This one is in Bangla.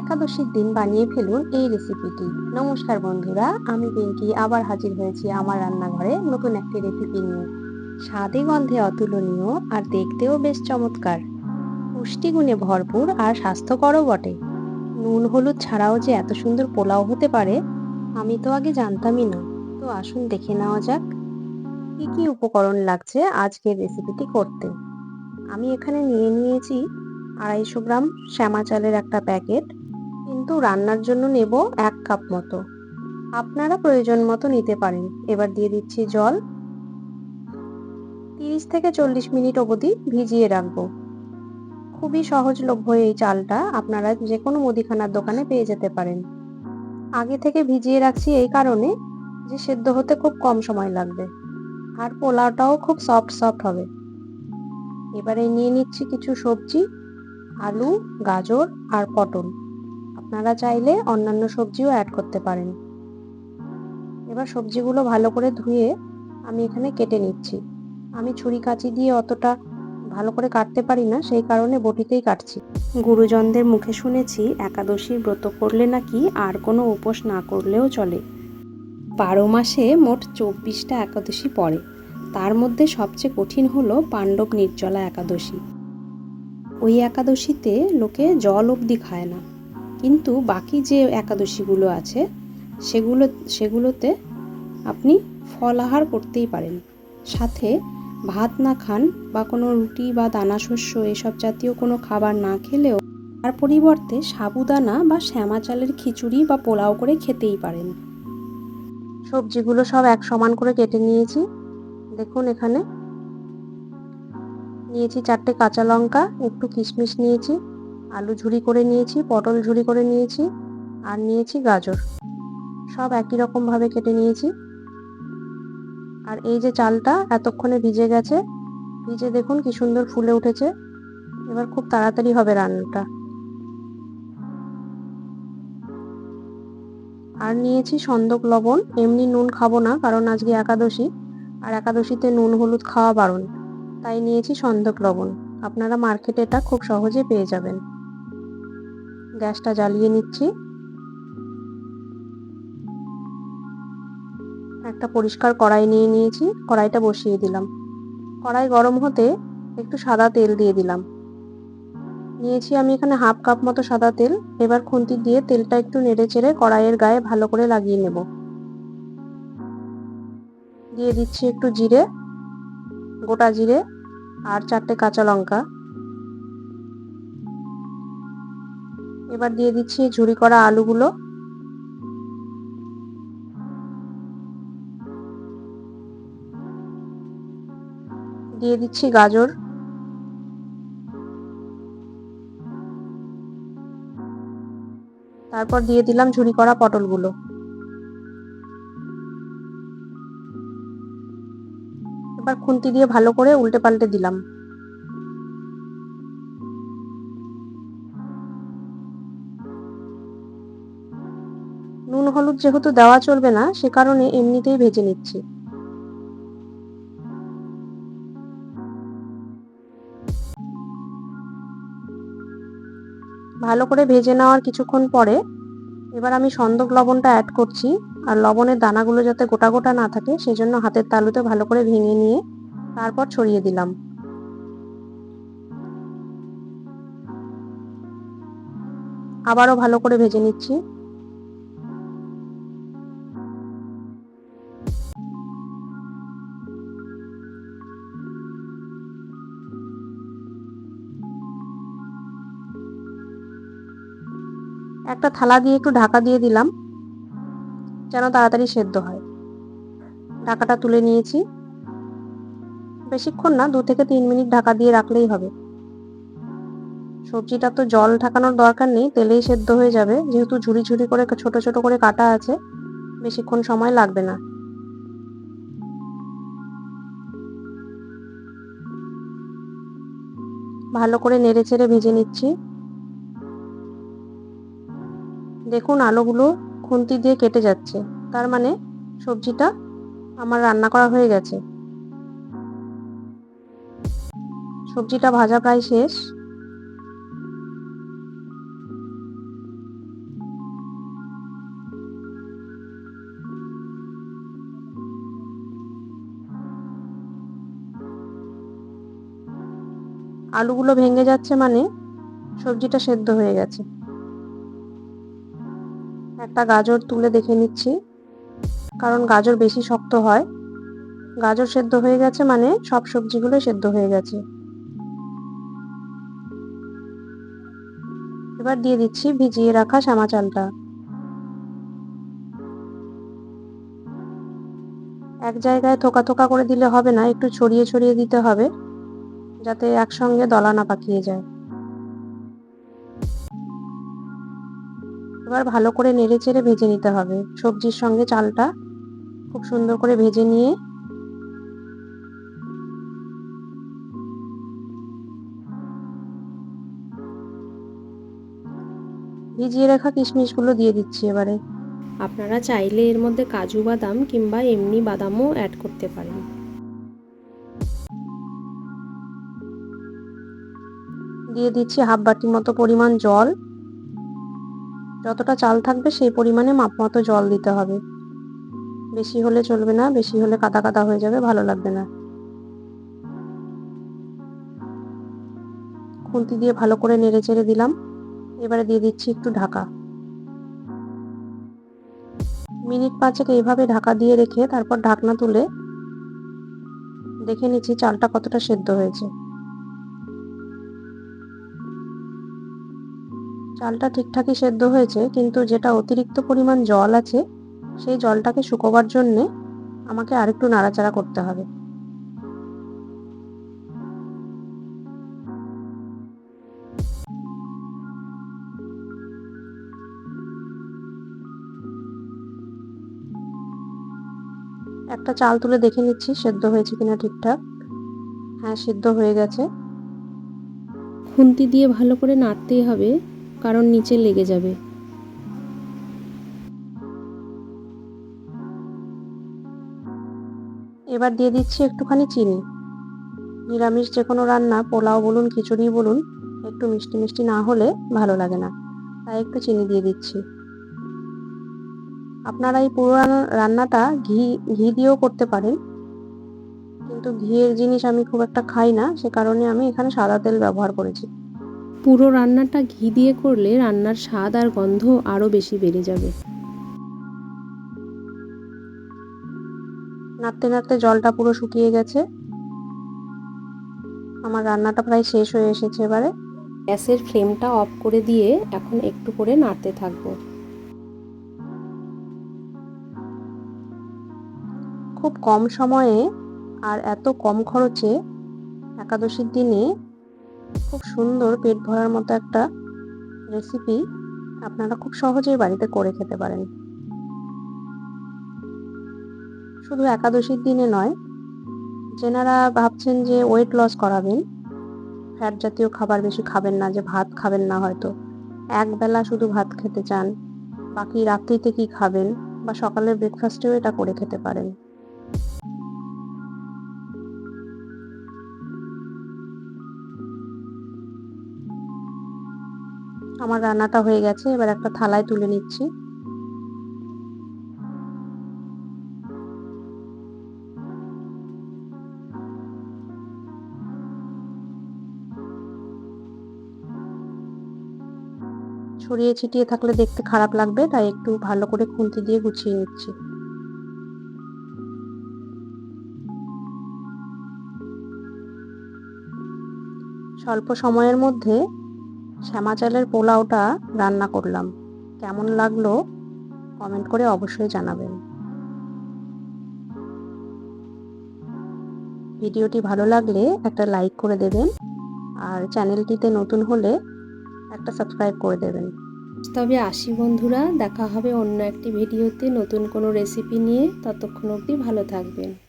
একাদশীর দিন বানিয়ে ফেলুন এই রেসিপিটি নমস্কার বন্ধুরা, আমি পিঙ্কি, আবার হাজির হয়েছি আমার রান্নাঘরে নতুন একটি রেসিপি নিয়ে। স্বাদে গন্ধে অতুলনীয় আর দেখতেও বেশ চমৎকার। পুষ্টিগুণে ভরপুর আর স্বাস্থ্যকরও বটে। নুন হলুদ ছাড়াও যে এত সুন্দর পোলাও হতে পারে, আমি তো আগে জানতামই না। তো আসুন দেখে নেওয়া যাক, কী কী উপকরণ লাগছে আজকের রেসিপিটি করতে। আমি এখানে নিয়ে নিয়েছি আড়াইশো গ্রাম শ্যামা চালের একটা প্যাকেট কিন্তু রান্নার জন্য নেব এক কাপ মতো। আপনারা প্রয়োজন মতো নিতে পারেন। এবার দিয়ে দিচ্ছি জল। তিরিশ থেকে চল্লিশ মিনিট অবধি ভিজিয়ে রাখব। খুবই সহজলভ্য এই চালটা। আপনারা যে কোনো মুদিখানার দোকানে পেয়ে যেতে পারেন। আগে থেকে ভিজিয়ে রাখছি এই কারণে যে সেদ্ধ হতে খুব কম সময় লাগবে। আর পোলাওটাও খুব সফট সফট হবে। এবারে নিয়ে নিচ্ছি কিছু সবজি, আলু, গাজর আর পটল। আপনারা চাইলে অন্যান্য সবজিও অ্যাড করতে পারেন। এবার সবজিগুলো ভালো করে ধুয়ে আমি এখানে কেটে নিচ্ছি। আমি ছুরি কাঁচি দিয়ে অতটা ভালো করে কাটতে পারি না, সেই কারণে বটিতেই কাটছি। গুরুজনদের মুখে শুনেছি একাদশীর ব্রত করলে নাকি আর কোনো উপোস না করলেও চলে। বারো মাসে মোট চব্বিশটা একাদশী পড়ে। তার মধ্যে সবচেয়ে কঠিন হলো পাণ্ডব নির্জলা একাদশী। ওই একাদশীতে লোকে জল অবধি খায় না। কিন্তু বাকি যে একাদশীগুলো আছে, সেগুলো, সেগুলোতে আপনি ফল আহার করতেই পারেন। সাথে ভাত না খান বা কোনো রুটি বা দানা শস্য এসব জাতীয় কোনো খাবার না খেলেও তার পরিবর্তে সাবুদানা বা শ্যামা চালের খিচুড়ি বা পোলাও করে খেতেই পারেন। সবজিগুলো সব এক সমান করে কেটে নিয়েছি। দেখুন এখানে। নিয়েছি চারটে কাঁচা লঙ্কা, একটু কিশমিশ নিয়েছি। আলু ঝুরি করে নিয়েছি, পটল ঝুরি করে নিয়েছি আর নিয়েছি গাজর। সব একই রকমভাবে কেটে নিয়েছি। আর এই যে চালটা এতক্ষণে ভিজে গেছে, ভিজে দেখুন কি সুন্দর ফুলে উঠেছে। এবার খুব তাড়াতাড়ি হবে রান্নাটা। আর নিয়েছি সন্দক লবণ, এমনি নুন খাব না কারণ আজকে একাদশী, আর একাদশীতে নুন হলুদ খাওয়া বারণ। তাই নিয়েছি সন্দক লবণ। আপনারা মার্কেটে এটা খুব সহজে পেয়ে যাবেন। গ্যাসটা জ্বালিয়ে নিচ্ছি। একটা পরিষ্কার কড়াই নিয়ে নিয়েছি, কড়াইটা বসিয়ে দিলাম। কড়াই গরম হতে একটু সাদা তেল দিয়ে দিলাম। নিয়েছি আমি এখানে হাফ কাপ মতো সাদা তেল। এবার খুন্তি দিয়ে তেলটা একটু নেড়ে চেড়ে কড়াইয়ের গায়ে ভালো করে লাগিয়ে নেব। দিয়ে দিচ্ছি একটু জিরে, গোটা জিরে আর চারটে কাঁচা লঙ্কা। এবার দিয়ে দিচ্ছি ঝুরি করা আলুগুলো। দিয়ে দিচ্ছি গাজর। তারপর দিয়ে দিলাম ঝুরি করা পটলগুলো। এবার খুন্তি দিয়ে ভালো করে উল্টে পাল্টে দিলাম। যেহেতু দেওয়া চলবে না, সে কারণে এমনিতেই ভেজে নিচ্ছি। ভালো করে ভেজে নেওয়ার কিছুক্ষণ পরে এবার আমি সন্দক লবণটা অ্যাড করছি, আর লবণের দানাগুলো যাতে গোটা গোটা না থাকে, সেজন্য হাতের তালুতে ভালো করে ভেঙে নিয়ে তারপর ছড়িয়ে দিলাম। আবারও ভালো করে ভেজে নিচ্ছি। একটা থালা দিয়ে একটু ঢাকা দিয়ে দিলাম, যেন তাড়াতাড়ি সেদ্ধ হয়। ঢাকাটা তুলে নিয়েছি। বেশিক্ষণ না, দু থেকে তিন মিনিট ঢাকা দিয়ে রাখলেই হবে। সবজিটা তো জল ঢাকানোর দরকার নেই, তেলেই সেদ্ধ হয়ে যাবে। যেহেতু ঝুড়ি ঝুড়ি করে ছোট ছোট করে কাটা আছে, বেশিক্ষণ সময় লাগবে না। ভালো করে নেড়ে চেড়ে ভেজে নিচ্ছি। দেখুন আলোগুলো খুন্তি দিয়ে কেটে যাচ্ছে। তার মানে সবজিটা আমার রান্না করা হয়ে গেছে। সবজিটা ভাজা প্রায় শেষ। আলুগুলো ভেঙে যাচ্ছে মানে সবজিটা সেদ্ধ হয়ে গেছে। একটা গাজর তুলে দেখে নিচ্ছি। কারণ গাজর বেশি শক্ত হয়। গাজর সেদ্ধ হয়ে গেছে মানে সব সবজিগুলো সেদ্ধ হয়ে গেছে। এবার দিয়ে দিচ্ছি ভিজিয়ে রাখা শ্যামা চালটা। এক জায়গায় থোকা থোকা করে দিলে হবে না, একটু ছড়িয়ে ছড়িয়ে দিতে হবে, যাতে একসঙ্গে দলা না পাকিয়ে যায়। এবার ভালো করে নেড়ে চেড়ে ভেজে নিতে হবে। সবজির সঙ্গে চালটা খুব সুন্দর করে ভেজে নিয়ে ভিজিয়ে রাখা কিশমিশগুলো দিয়ে দিচ্ছি এবারে। আপনারা চাইলে এর মধ্যে কাজু বাদাম কিংবা এমনি বাদামও অ্যাড করতে পারেন। দিয়ে দিচ্ছি হাফ বাটি মতো পরিমাণ জল। যতটা চাল থাকবে সেই পরিমাণে মাপ মতো জল দিতে হবে। বেশি হলে চলবে না, বেশি হলে কাদা কাদা হয়ে যাবে, ভালো লাগবে না। খুন্তি দিয়ে ভালো করে নেড়ে চেড়ে দিলাম। এবারে দিয়ে দিচ্ছি একটু ঢাকা। মিনিট পাঁচেক এইভাবে ঢাকা দিয়ে রেখে তারপর ঢাকনা তুলে দেখে নিচ্ছি চালটা কতটা সেদ্ধ হয়েছে। চালটা ঠিকঠাকই সেদ্ধ হয়েছে, কিন্তু যেটা অতিরিক্ত পরিমাণ জল আছে, সেই জলটাকে শুকোবার জন্যে আমাকে আরেকটু নাড়াচাড়া করতে হবে। একটা চাল তুলে দেখে নিচ্ছি, সেদ্ধ হয়েছে কিনা ঠিকঠাক। হ্যাঁ সেদ্ধ হয়ে গেছে। খুন্তি দিয়ে ভালো করে নাড়তেই হবে। কারণ নিচে লেগে যাবে। এবার দিয়ে দিচ্ছি একটুখানি চিনি। নিরামিষ যে কোনো রান্না, পোলাও বলুন, খিচুড়ি বলুন, একটু মিষ্টি মিষ্টি না হলে ভালো লাগে না। তাই একটু চিনি দিয়ে দিচ্ছি। আপনারা এই পুরো রান্নাটা ঘি ঘি দিয়েও করতে পারেন। কিন্তু ঘিয়ের জিনিস আমি খুব একটা খাই না, সে কারণে আমি এখানে সাদা তেল ব্যবহার করেছি। পুরো রান্নাটা ঘি দিয়ে করলে রান্নার স্বাদ আর গন্ধ আরও বেশি বেড়ে যাবে। নাড়তে নাড়তে জলটা পুরো শুকিয়ে গেছে। আমার রান্নাটা প্রায় শেষ হয়ে এসেছে এবারে। গ্যাসের ফ্লেমটা অফ করে দিয়ে এখন একটু করে নাড়তে থাকব। খুব কম সময়ে আর এত কম খরচে একাদশীর দিনে খুব সুন্দর পেট ভরার মতো একটা রেসিপি আপনারা খুব সহজেই বাড়িতে করে খেতে পারেন। শুধু একাদশীর দিনে নয়, যেনারা ভাবছেন যে ওয়েট লস করাবেন ফ্যাট জাতীয় খাবার বেশি খাবেন না, যে ভাত খাবেন না হয়তো, একবেলা শুধু ভাত খেতে চান, বাকি রাত্রিতে কি খাবেন, বা সকালের ব্রেকফাস্টেও এটা করে খেতে পারেন। আমার রান্নাটা হয়ে গেছে, এবার একটা থালায় তুলে নিচ্ছি। ছড়িয়ে ছিটিয়ে থাকলে দেখতে খারাপ লাগবে, তাই একটু ভালো করে খুন্তি দিয়ে গুছিয়ে নিচ্ছি। স্বল্প সময়ের মধ্যে শ্যামা চালের পোলাওটা রান্না করলাম। কেমন লাগল? কমেন্ট করে অবশ্যই জানাবেন। ভিডিওটি ভালো লাগলে একটা লাইক করে দেবেন আর চ্যানেলটিতে নতুন হলে একটা সাবস্ক্রাইব করে দেবেন। তবে আসি বন্ধুরা, দেখা হবে অন্য একটি ভিডিওতে নতুন কোনো রেসিপি নিয়ে। ততক্ষণ অবধি ভালো থাকবেন।